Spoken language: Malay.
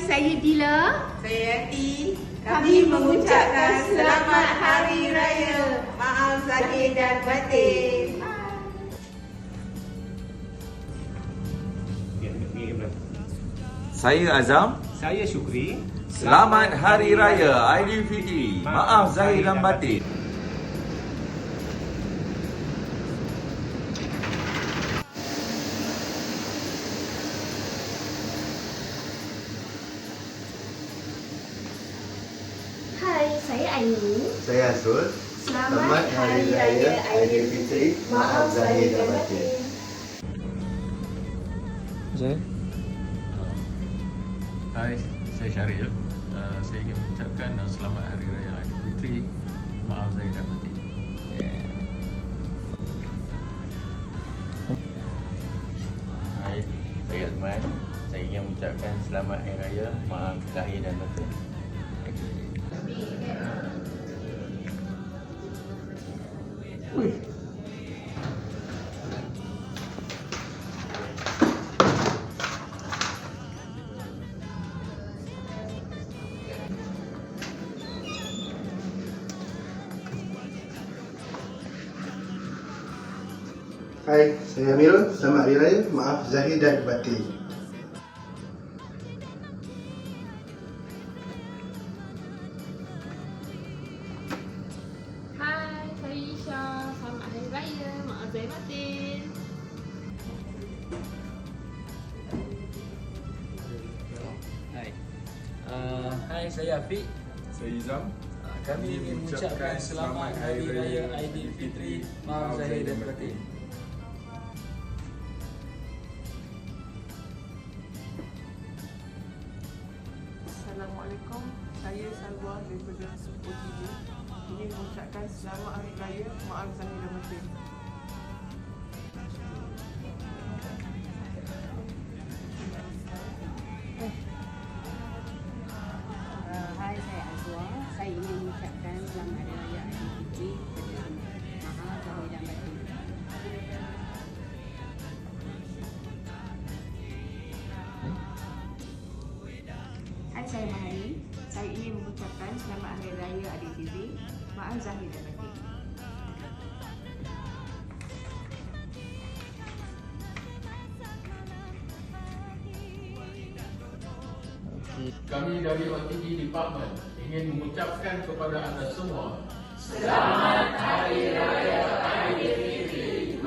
saya Dila. Saya Yati. Kami mengucapkan selamat Hari Raya. Maaf zahir dan batin. Saya Azam. Saya Syukri. Selamat Hari Raya Aidilfitri. Maaf zahir dan batin. Saya Aini. Saya Azrul. Selamat, Hari Raya Aidilfitri. Maaf zahir dan batin. Hai, saya Syaril. Uh, saya ingin mengucapkan uh, selamat Hari Raya Aidilfitri. Maaf saya dan batin. Hai, saya Azman. Saya ingin mengucapkan selamat Hari Raya. Maaf lahir dan batin. Hai, saya Amirul. Selamat Hari Raya. Maaf zahir dan batin. Zahir Batin. Hai. Uh, hai, saya Afiq. Saya Izam. Uh, kami ingin mengucapkan selamat Hari Raya Aidilfitri. Maaf Zahir dan Batin. Assalamualaikum. Saya Salwa daripada Suku TV. Ingin mengucapkan selamat Hari Raya. Maaf zahir dan batin. Hai, saya Mahari. Saya ingin mengucapkan selamat Hari Raya Aidilfitri. Maaf zahir dan batin. Kami dari OTT Department ingin mengucapkan kepada anda semua Selamat Hari Raya Aidilfitri.